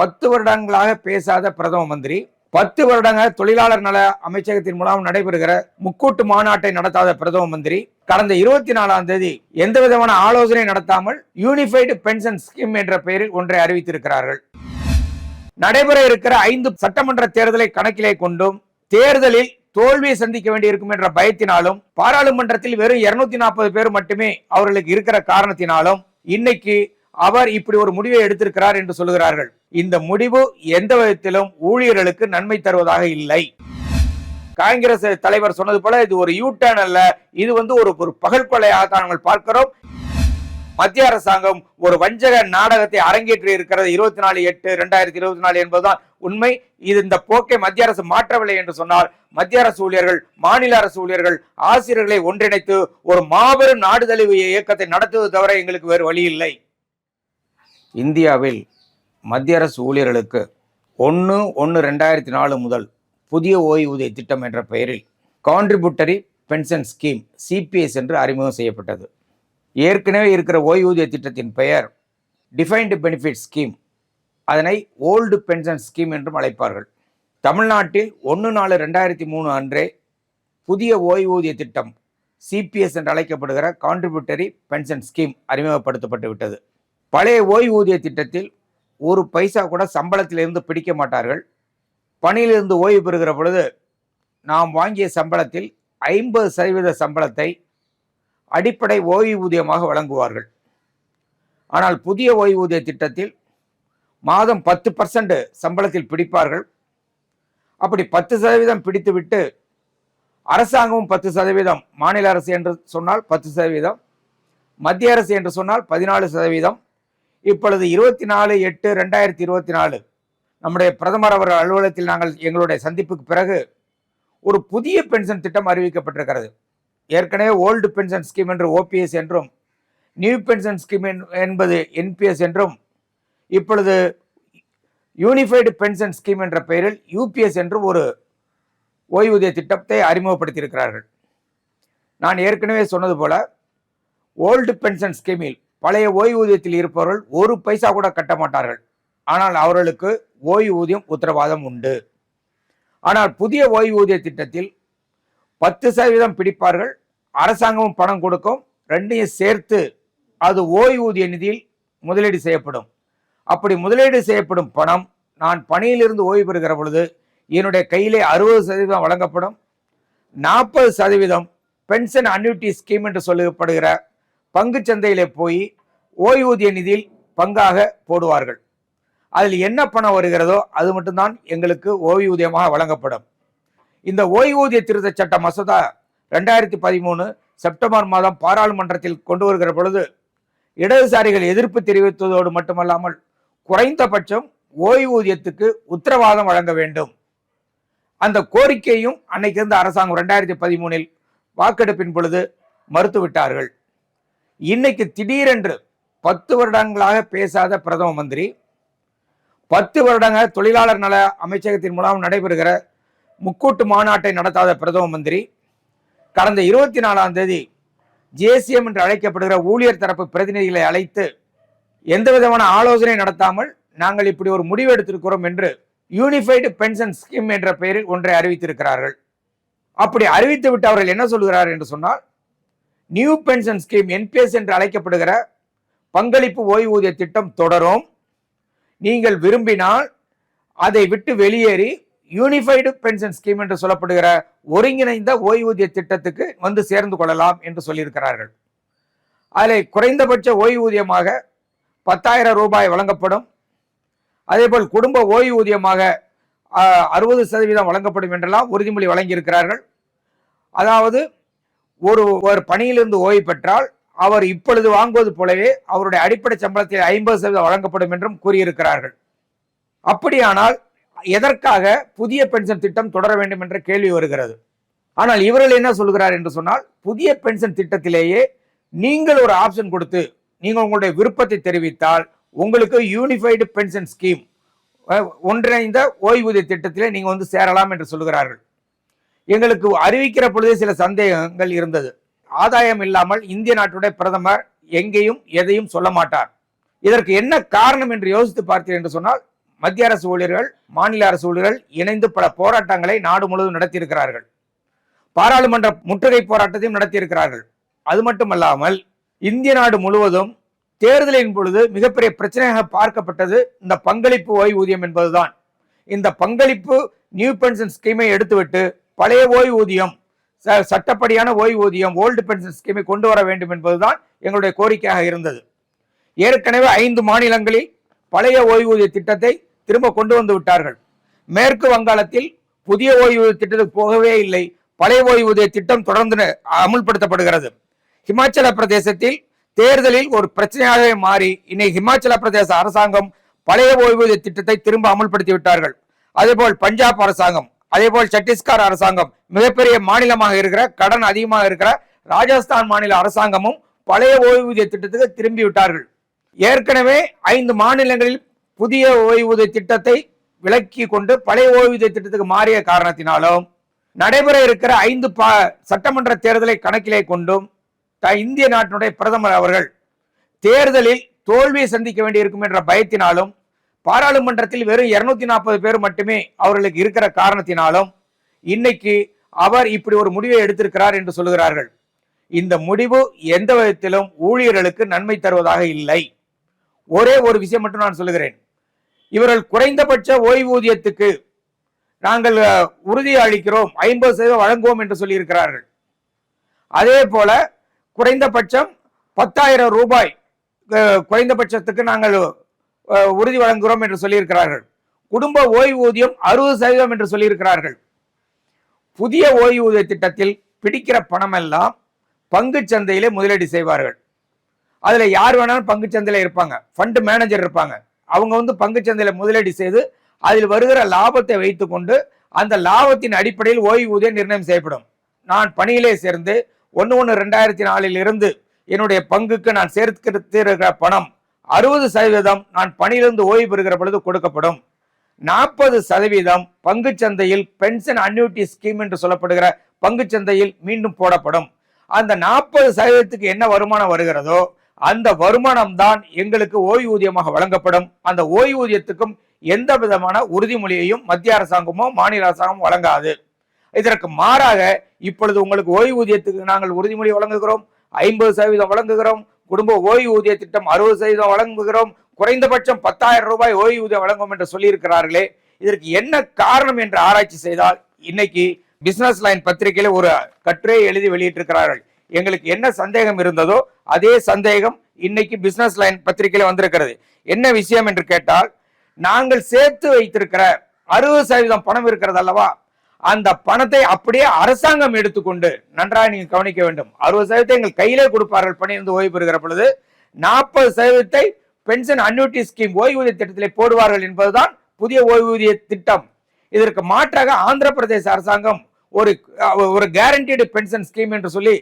பத்து வருடங்களாக பேசாத பிரதம மந்திரி பத்து வருடங்கள் தொழிலாளர் நல அமைச்சகத்தின் மூலம் நடைபெறுகிற முக்கூட்டு மாநாட்டை நடத்தாத பிரதம மந்திரி கடந்த இருபத்தி நாலாம் தேதி எந்த விதமான ஆலோசனை நடத்தாமல் யூனிஃபைடு பென்ஷன் ஸ்கீம் என்ற பெயரில் ஒன்றை அறிவித்திருக்கிறார்கள். நடைபெற இருக்கிற ஐந்து சட்டமன்ற தேர்தலை கணக்கிலே கொண்டும் தேர்தலில் தோல்வியை சந்திக்க வேண்டியிருக்கும் என்ற பயத்தினாலும் பாராளுமன்றத்தில் வெறும் இருநூத்தி நாற்பது பேர் மட்டுமே அவர்களுக்கு இருக்கிற காரணத்தினாலும் இன்னைக்கு அவர் இப்படி ஒரு முடிவை எடுத்திருக்கிறார் என்று சொல்லுகிறார்கள். இந்த முடிவு எந்த விதத்திலும் ஊழியர்களுக்கு நன்மை தருவதாக இல்லை. காங்கிரஸ் தலைவர் சொன்னது போல இது ஒரு யூ அல்ல. இது வந்து ஒரு ஒரு பகல் கொள்ளையாக நாங்கள் பார்க்கிறோம். மத்திய அரசாங்கம் ஒரு வஞ்சக நாடகத்தை அரங்கேற்றி இருக்கிறது. இருபத்தி நாலு எட்டு ரெண்டாயிரத்தி இருபத்தி நாலு என்பதுதான் உண்மை. இது இந்த போக்கை மத்திய அரசு மாற்றவில்லை என்று சொன்னால் மத்திய அரசு ஊழியர்கள் மாநில அரசு ஊழியர்கள் ஆசிரியர்களை ஒன்றிணைத்து ஒரு மாபெரும் நாடு தழுவிய இயக்கத்தை நடத்துவது தவிர எங்களுக்கு வேறு வழி இல்லை. இந்தியாவில் மத்திய அரசு ஊழியர்களுக்கு ஒன்று ஒன்று ரெண்டாயிரத்தி நாலு முதல் புதிய ஓய்வூதிய திட்டம் என்ற பெயரில் கான்ட்ரிபியூட்டரி பென்ஷன் ஸ்கீம் சிபிஎஸ் என்று அறிமுகம் செய்யப்பட்டது. ஏற்கனவே இருக்கிற ஓய்வூதிய திட்டத்தின் பெயர் டிஃபைன்டு பெனிஃபிட் ஸ்கீம் அதனை ஓல்டு பென்ஷன் ஸ்கீம் என்றும் அழைப்பார்கள். தமிழ்நாட்டில் ஒன்று நாலு ரெண்டாயிரத்தி மூணு அன்றே புதிய ஓய்வூதிய திட்டம் சிபிஎஸ் என்று அழைக்கப்படுகிற கான்ட்ரிபியூட்டரி பென்ஷன் ஸ்கீம் அறிமுகப்படுத்தப்பட்டு விட்டது. பழைய ஓய்வூதிய திட்டத்தில் ஒரு பைசா கூட சம்பளத்திலிருந்து பிடிக்க மாட்டார்கள். பணியிலிருந்து ஓய்வு பெறுகிற பொழுது நாம் வாங்கிய சம்பளத்தில் ஐம்பது சதவீத சம்பளத்தை அடிப்படை ஓய்வூதியமாக வழங்குவார்கள். ஆனால் புதிய ஓய்வூதிய திட்டத்தில் மாதம் பத்து பர்சன்ட் சம்பளத்தில் பிடிப்பார்கள். அப்படி பத்து சதவீதம் பிடித்துவிட்டு அரசாங்கமும் பத்து சதவீதம் மாநில அரசு என்று சொன்னால் பத்து சதவீதம் மத்திய அரசு என்று சொன்னால் பதினாலு சதவீதம் இப்பொழுது இருபத்தி நாலு எட்டு ரெண்டாயிரத்தி இருபத்தி நாலு நம்முடைய பிரதமர் அவர்கள் அலுவலகத்தில் நாங்கள் எங்களுடைய சந்திப்புக்கு பிறகு ஒரு புதிய பென்ஷன் திட்டம் அறிவிக்கப்பட்டிருக்கிறது. ஏற்கனவே ஓல்டு பென்ஷன் ஸ்கீம் என்று ஓபிஎஸ் என்றும் நியூ பென்ஷன் ஸ்கீம் என்பது என்பிஎஸ் என்றும் இப்பொழுது யூனிஃபைடு பென்ஷன் ஸ்கீம் என்ற பெயரில் யூபிஎஸ் என்றும் ஒரு ஓய்வூதிய திட்டத்தை அறிமுகப்படுத்தியிருக்கிறார்கள். நான் ஏற்கனவே சொன்னது போல ஓல்டு பென்ஷன் ஸ்கீமில் பழைய ஓய்வூதியத்தில் இருப்பவர்கள் ஒரு பைசா கூட கட்ட மாட்டார்கள். ஆனால் அவர்களுக்கு ஓய்வூதியம் உத்தரவாதம் உண்டு. ஆனால் புதிய ஓய்வூதிய திட்டத்தில் பத்து சதவீதம் பிடிப்பார்கள். அரசாங்கமும் பணம் கொடுக்கும். ரெண்டையும் சேர்த்து அது ஓய்வூதிய நிதியில் முதலீடு செய்யப்படும். அப்படி முதலீடு செய்யப்படும் பணம் நான் பணியிலிருந்து ஓய்வு பெறுகிற பொழுது என்னுடைய கையிலே அறுபது சதவீதம் வழங்கப்படும். நாற்பது சதவீதம் பென்ஷன் அன்யூட்டி ஸ்கீம் என்று சொல்லப்படுகிற பங்கு சந்தையில் போய் ஓய்வூதிய நிதியில் பங்காக போடுவார்கள். அதில் என்ன பணம் வருகிறதோ அது மட்டும்தான் எங்களுக்கு ஓய்வூதியமாக வழங்கப்படும். இந்த ஓய்வூதிய திருத்த சட்ட மசோதா ரெண்டாயிரத்தி பதிமூணு செப்டம்பர் மாதம் பாராளுமன்றத்தில் கொண்டு வருகிற பொழுது இடதுசாரிகள் எதிர்ப்பு தெரிவித்ததோடு மட்டுமல்லாமல் குறைந்தபட்சம் ஓய்வூதியத்துக்கு உத்தரவாதம் வழங்க வேண்டும். அந்த கோரிக்கையும் அன்னைக்கு இருந்த அரசாங்கம் ரெண்டாயிரத்தி பதிமூணில் வாக்கெடுப்பின் பொழுது மறுத்துவிட்டார்கள். இன்னைக்கு திடீரென்று பத்து வருடங்களாக பேசாத பிரதம மந்திரி பத்து வருடங்க தொழிலாளர் நல அமைச்சகத்தின் மூலம் நடைபெறுகிற முக்கூட்டு மாநாட்டை நடத்தாத பிரதம மந்திரி கடந்த இருபத்தி நாலாம் தேதி ஜேசிஎம் என்று அழைக்கப்படுகிற ஊழியர் தரப்பு பிரதிநிதிகளை அழைத்து எந்த விதமான ஆலோசனை நடத்தாமல் நாங்கள் இப்படி ஒரு முடிவு எடுத்திருக்கிறோம் என்று யூனிஃபைடு பென்ஷன் ஸ்கீம் என்ற பெயரில் ஒன்றை அறிவித்திருக்கிறார்கள். அப்படி அறிவித்து விட்டு அவர்கள் என்ன சொல்கிறார் என்று சொன்னால் நியூ பென்ஷன் ஸ்கீம் என்பிஎஸ் என்று அழைக்கப்படுகிற பங்களிப்பு ஓய்வூதிய திட்டம் தொடரும். நீங்கள் விரும்பினால் அதை விட்டு வெளியேறி யூனிஃபைடு பென்ஷன் ஸ்கீம் என்று சொல்லப்படுகிற ஒருங்கிணைந்த ஓய்வூதிய திட்டத்துக்கு வந்து சேர்ந்து கொள்ளலாம் என்று சொல்லியிருக்கிறார்கள். அதில் குறைந்தபட்ச ஓய்வூதியமாக பத்தாயிரம் ரூபாய் வழங்கப்படும். அதேபோல் குடும்ப ஓய்வூதியமாக அறுபது சதவீதம் வழங்கப்படும் என்றெல்லாம் உறுதிமொழி வழங்கியிருக்கிறார்கள். அதாவது ஒரு ஒரு பணியிலிருந்து ஓய்வு பெற்றால் அவர் இப்பொழுது வாங்குவது போலவே அவருடைய அடிப்படை சம்பளத்தில் ஐம்பது சதவீதம் வழங்கப்படும் என்றும் கூறியிருக்கிறார்கள். அப்படியானால் எதற்காக புதிய பென்ஷன் திட்டம் தொடர வேண்டும் என்ற கேள்வி வருகிறது. ஆனால் இவர்கள் என்ன சொல்கிறார் என்று சொன்னால் புதிய பென்ஷன் திட்டத்திலேயே நீங்கள் ஒரு ஆப்ஷன் கொடுத்து நீங்கள் உங்களுடைய விருப்பத்தை தெரிவித்தால் உங்களுக்கு யூனிஃபைடு பென்ஷன் ஸ்கீம் ஒன்றிணைந்த ஓய்வூதிய திட்டத்திலே நீங்கள் வந்து சேரலாம் என்று சொல்கிறார்கள். எங்களுக்கு அறிவிக்கிற பொழுதே சில சந்தேகங்கள் இருந்தது. ஆதாயம் இல்லாமல் இந்திய நாட்டுடைய பிரதமர் எங்கேயும் எதையும் சொல்ல மாட்டார். இதற்கு என்ன காரணம் என்று யோசித்து பார்த்தீர் என்று சொன்னால் மத்திய அரசு ஊழியர்கள் மாநில அரசு ஊழியர்கள் இணைந்து பல போராட்டங்களை நாடு முழுவதும் நடத்தியிருக்கிறார்கள். பாராளுமன்ற முற்றுகை போராட்டத்தையும் நடத்தியிருக்கிறார்கள். அது மட்டுமல்லாமல் இந்திய நாடு முழுவதும் தேர்தலின் பொழுது மிகப்பெரிய பிரச்சனையாக பார்க்கப்பட்டது இந்த பங்களிப்பு ஓய்வூதியம் என்பதுதான். இந்த பங்களிப்பு நியூ பென்ஷன் ஸ்கீமை எடுத்துவிட்டு பழைய ஓய்வூதியம் ச- சட்டப்படியான ஓய்வூதியம் ஓல்டு பென்ஷன் ஸ்கீமை கொண்டு வர வேண்டும் என்பதுதான் எங்களுடைய கோரிக்கையாக இருந்தது. ஏற்கனவே ஐந்து மாநிலங்களில் பழைய ஓய்வூதிய திட்டத்தை திரும்ப கொண்டு வந்து விட்டார்கள். மேற்கு வங்காளத்தில் புதிய ஓய்வூதிய திட்டத்துக்கு போகவே இல்லை. பழைய ஓய்வூதிய திட்டம் தொடர்ந்து அமுல்படுத்தப்படுகிறது. ஹிமாச்சல பிரதேசத்தில் தேர்தலில் ஒரு பிரச்சனையாகவே மாறி இன்னைக்கு ஹிமாச்சல பிரதேச அரசாங்கம் பழைய ஓய்வூதிய திட்டத்தை திரும்ப அமுல்படுத்தி விட்டார்கள். அதேபோல் பஞ்சாப் அரசாங்கம் அதேபோல் சத்தீஸ்கர் அரசாங்கம் மிகப்பெரிய மாநிலமாக இருக்கிற கடன் அதிகமாக இருக்கிற ராஜஸ்தான் மாநில அரசாங்கமும் பழைய ஓய்வூதிய திட்டத்துக்கு திரும்பி விட்டார்கள். ஏற்கனவே ஐந்து மாநிலங்களில் புதிய ஓய்வூதிய திட்டத்தை விலக்கி கொண்டு பழைய ஓய்வூதிய திட்டத்துக்கு மாறிய காரணத்தினாலும் நடைபெற இருக்கிற ஐந்து பா- சட்டமன்ற தேர்தலை கணக்கிலே கொண்டும் த- இந்திய நாட்டினுடைய பிரதமர் அவர்கள் தேர்தலில் தோல்வியை சந்திக்க வேண்டியிருக்கும் என்ற பயத்தினாலும் பாராளுமன்றத்தில் வெறும் இருநூத்தி நாற்பது பேர் மட்டுமே அவர்களுக்கு இருக்கிற காரணத்தினாலும் இன்னைக்கு அவர் இப்படி ஒரு முடிவை எடுத்திருக்கிறார் என்று சொல்லுகிறார்கள். இந்த முடிவு எந்த விதத்திலும் ஊழியர்களுக்கு நன்மை தருவதாக இல்லை. ஒரே ஒரு விஷயம் மட்டும் நான் சொல்லுகிறேன். இவர்கள் குறைந்தபட்ச ஓய்வூதியத்துக்கு நாங்கள் உறுதி அளிக்கிறோம் ஐம்பது சதவீதம் வழங்குவோம் என்று சொல்லியிருக்கிறார்கள். அதே போல குறைந்தபட்சம் பத்தாயிரம் ரூபாய் குறைந்தபட்சத்துக்கு நாங்கள் உறுதி வழங்குகிறோம் என்று சொல்லியிருக்கிறார்கள். குடும்ப ஓய்வூதியம் அறுபது சதவீதம் என்று சொல்லியிருக்கிறார்கள். புதிய ஓய்வூதிய திட்டத்தில் பிடிக்கிற பணம் எல்லாம் பங்கு சந்தையிலே முதலீடு செய்வார்கள். அதில் யார் வேணாலும் பங்கு சந்தையில் இருப்பாங்க. ஃபண்ட் மேனேஜர் இருப்பாங்க. அவங்க வந்து பங்கு சந்தையில் முதலீடு செய்து அதில் வருகிற லாபத்தை வைத்துக்கொண்டு அந்த லாபத்தின் அடிப்படையில் ஓய்வூதியம் நிர்ணயம் செய்யப்படும். நான் பணியிலே சேர்ந்து ஒன்று ஒன்று ரெண்டாயிரத்தி நாலில் இருந்து என்னுடைய பங்குக்கு நான் சேர்த்திருக்கிற பணம் அறுபது சதவீதம் நான் பணியிலிருந்து ஓய்வு பெறுகிற பொழுது கொடுக்கப்படும். நாற்பது சதவீதம் பங்கு சந்தையில் பென்ஷன் அன்யூட்டி ஸ்கீம் என்று சொல்லப்படுகிற பங்கு சந்தையில் மீண்டும் போடப்படும். அந்த நாற்பது சதவீதத்துக்கு என்ன வருமானம் வருகிறதோ அந்த வருமானம் தான் எங்களுக்கு ஓய்வூதியமாக வழங்கப்படும். அந்த ஓய்வூதியத்துக்கும் எந்த விதமான உறுதிமொழியையும் மத்திய அரசாங்கமோ மாநில அரசாங்கமோ வழங்காது. இதற்கு மாறாக இப்பொழுது உங்களுக்கு ஓய்வூதியத்துக்கு நாங்கள் உறுதிமொழி வழங்குகிறோம் ஐம்பது சதவீதம் வழங்குகிறோம் குடும்ப ஓய்வூதிய திட்டம் அறுபது சதவீதம் வழங்குகிறோம். குறைந்தபட்சம் பத்தாயிரம் ரூபாய் ஓய்வூதியம் வழங்கும் என்று சொல்லியிருக்கிறார்களே. இதற்கு என்ன காரணம் என்று ஆராய்ச்சி செய்தால் இன்னைக்கு பிசினஸ் லைன் பத்திரிகையில ஒரு கட்டுரையை எழுதி வெளியிட்டிருக்கிறார்கள். எங்களுக்கு என்ன சந்தேகம் இருந்ததோ அதே சந்தேகம் இன்னைக்கு பிசினஸ் லைன் பத்திரிகையில வந்திருக்கிறது. என்ன விஷயம் என்று கேட்டால் நாங்கள் சேர்த்து வைத்திருக்கிற அறுபது சதவீதம் பணம் இருக்கிறது அல்லவா? அந்த பணத்தை அப்படியே அரசாங்கம் எடுத்துக்கொண்டு நன்றாக நீங்கள் கவனிக்க வேண்டும். அறுபது சதவீதத்தை எங்கள் கையிலே கொடுப்பார்கள் பணியிருந்து ஓய்வு பெறுகிற பொழுது நாற்பது சதவீதத்தை பென்ஷன் அன்யூட்டி ஸ்கீம் ஓய்வூதிய திட்டத்திலே போடுவார்கள் என்பதுதான் புதிய ஓய்வூதிய திட்டம். இதற்கு மாற்றாக ஆந்திர பிரதேச அரசாங்கம் ஒரு ஒரு கேரண்டீடு பென்ஷன் ஸ்கீம் என்று சொல்லி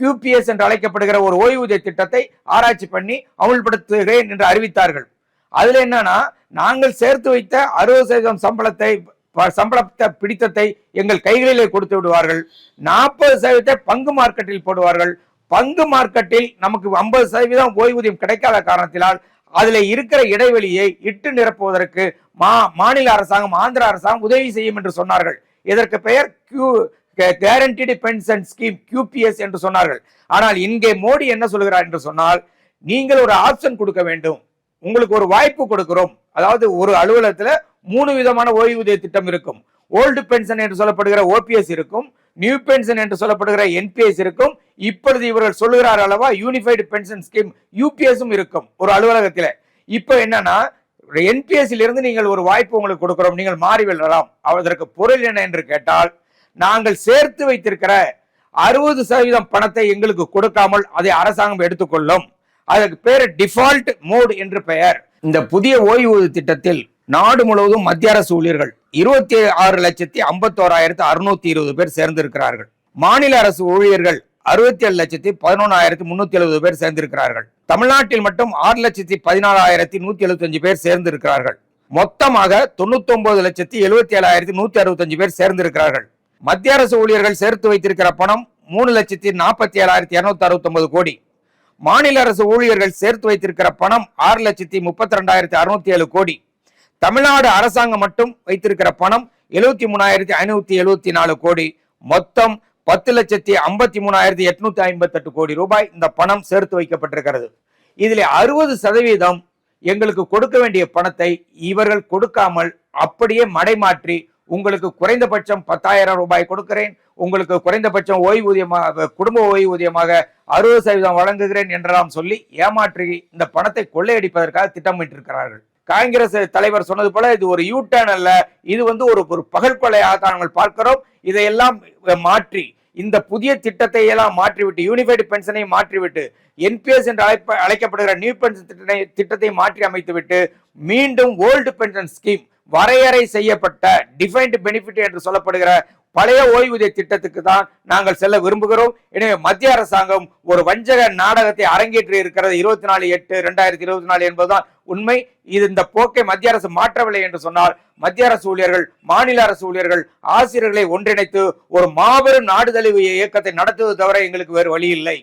கியூபிஎஸ் என்று அழைக்கப்படுகிற ஒரு ஓய்வூதிய திட்டத்தை ஆராய்ச்சி பண்ணி அமுல்படுத்துகிறேன் என்று அறிவித்தார்கள். அதுல என்னன்னா நாங்கள் சேர்த்து வைத்த அறுபது சதவீதம் சம்பளத்தை சம்பளத்தை பிடித்தத்தை எங்கள் கைகளிலே கொடுத்து விடுவார்கள். நாற்பது சதவீதத்தை பங்கு மார்க்கெட்டில் போடுவார்கள். பங்கு மார்க்கெட்டில் நமக்கு ஐம்பது சதவீதம் ஓய்வூதியம் கிடைக்காத காரணத்தினால் அதில் இருக்கிற இடைவெளியை இட்டு நிரப்புவதற்கு மா மாநில அரசாங்கம் ஆந்திர அரசாங்கம் உதவி செய்யும் என்று சொன்னார்கள். இதற்கு பெயர் Q guaranteed pension scheme QPS என்று சொன்னார்கள். ஆனால் இங்கே மோடி என்ன சொல்கிறார் என்று சொன்னால் நீங்கள் ஒரு ஆப்ஷன் கொடுக்க வேண்டும். உங்களுக்கு ஒரு வாய்ப்பு கொடுக்கிறோம். அதாவது ஒரு அலுவலகத்தில் மூணு விதமான ஓய்வூதிய திட்டம் இருக்கும். ஓல்டு பென்ஷன் என்று சொல்லப்படுகிற ஓபிஎஸ் இருக்கும். நியூ பென்ஷன் என்று சொல்லப்படுகிற என்பிஎஸ் இருக்கும். இப்பொழுது இவர்கள் சொல்லுகிறார் அளவா யூனிஃபைடு பென்ஷன் ஸ்கீம் யூபிஎஸும் இருக்கும் ஒரு அலுவலகத்தில். இப்போ என்னன்னா NPS இருந்து நீங்கள் ஒரு வாய்ப்பு உங்களுக்கு கொடுக்கிறோம் நீங்கள் மாறி வெல்லலாம். அதற்கு பொருள் என்ன என்று கேட்டால் நாங்கள் சேர்த்து வைத்திருக்கிற அறுபது சதவீதம் பணத்தை எங்களுக்கு கொடுக்காமல் அதை அரசாங்கம் எடுத்துக்கொள்ளும். அதற்கு பேர் டிஃபால்ட் மோட் என்று பெயர். இந்த புதிய ஓய்வூதிய திட்டத்தில் நாடு முழுவதும் மத்திய அரசு ஊழியர்கள் இருபத்தி ஆறு லட்சத்தி ஐம்பத்தோராயிரத்தி அறுநூத்தி இருபது பேர் சேர்ந்திருக்கிறார்கள். மாநில அரசு ஊழியர்கள் அறுபத்தி ஏழு லட்சத்தி பதினொன்றாயிரத்தி முன்னூத்தி எழுபது பேர் சேர்ந்திருக்கிறார்கள். தமிழ்நாட்டில் மட்டும் ஆறு லட்சத்தி பதினாலாயிரத்தி நூத்தி எழுபத்தஞ்சு பேர் சேர்ந்திருக்கிறார்கள். மொத்தமாக தொண்ணூத்தி ஒன்பது லட்சத்தி எழுபத்தி ஏழாயிரத்தி நூத்தி அறுபத்தஞ்சு பேர் சேர்ந்திருக்கிறார்கள். மத்திய அரசு ஊழியர்கள் சேர்த்து வைத்திருக்கிற பணம் மூணு லட்சத்தி நாற்பத்தி ஏழாயிரத்தி இருநூத்தி அறுபத்தி ஒன்பது கோடி. மாநில அரசு ஊழியர்கள் சேர்த்து வைத்திருக்கிற பணம் ஆறு லட்சத்தி முப்பத்தி ரெண்டாயிரத்தி அறுநூத்தி ஏழு கோடி. தமிழ்நாடு அரசாங்கம் மட்டும் வைத்திருக்கிற பணம் எழுபத்தி மூணாயிரத்தி ஐநூத்தி எழுபத்தி நாலு கோடி. மொத்தம் பத்து லட்சத்தி ஐம்பத்தி மூணாயிரத்தி எட்நூத்தி ஐம்பத்தெட்டு கோடி ரூபாய் இந்த பணம் சேர்த்து வைக்கப்பட்டிருக்கிறது. இதில் அறுபது சதவீதம் எங்களுக்கு கொடுக்க வேண்டிய பணத்தை இவர்கள் கொடுக்காமல் அப்படியே மடைமாற்றி உங்களுக்கு குறைந்தபட்சம் பத்தாயிரம் ரூபாய் கொடுக்கிறேன் உங்களுக்கு குறைந்தபட்சம் ஓய்வூதியமாக குடும்ப ஓய்வூதியமாக அறுபது சதவீதம் வழங்குகிறேன் என்றெல்லாம் சொல்லி ஏமாற்றி இந்த பணத்தை கொள்ளையடிப்பதற்காக திட்டமிட்டிருக்கிறார்கள். காங்கிரஸ் தலைவர் சொன்னது போல இது ஒரு யூ அல்ல. இது வந்து ஒரு ஒரு பகல் கொலையாக நாங்கள் பார்க்கிறோம். இதையெல்லாம் மாற்றி இந்த புதிய திட்டத்தை எல்லாம் மாற்றிவிட்டு யூனிஃபைடு பென்ஷனை மாற்றிவிட்டு என்பிஎஸ் என்று அழைப்ப அழைக்கப்படுகிற நியூ பென்ஷன் திட்டத்தை திட்டத்தை மாற்றி அமைத்துவிட்டு மீண்டும் ஓல்டு பென்ஷன் ஸ்கீம் வரையறை செய்யப்பட்ட டிஃபைன்டு பெனிஃபிட் என்று சொல்லப்படுகிற பழைய ஓய்வூதிய திட்டத்துக்கு தான் நாங்கள் செல்ல விரும்புகிறோம். எனவே மத்திய அரசாங்கம் ஒரு வஞ்சக நாடகத்தை அரங்கேற்றி இருக்கிறது. இருபத்தி நாலு எட்டு ரெண்டாயிரத்தி இருபத்தி நாலு என்பதுதான் உண்மை. இது இந்த போக்கை மத்திய அரசு மாற்றவில்லை என்று சொன்னால் மத்திய அரசு ஊழியர்கள் மாநில அரசு ஊழியர்கள் ஆசிரியர்களை ஒன்றிணைத்து ஒரு மாபெரும் நாடு தழுவிய இயக்கத்தை நடத்துவது தவிர எங்களுக்கு வேறு வழி இல்லை.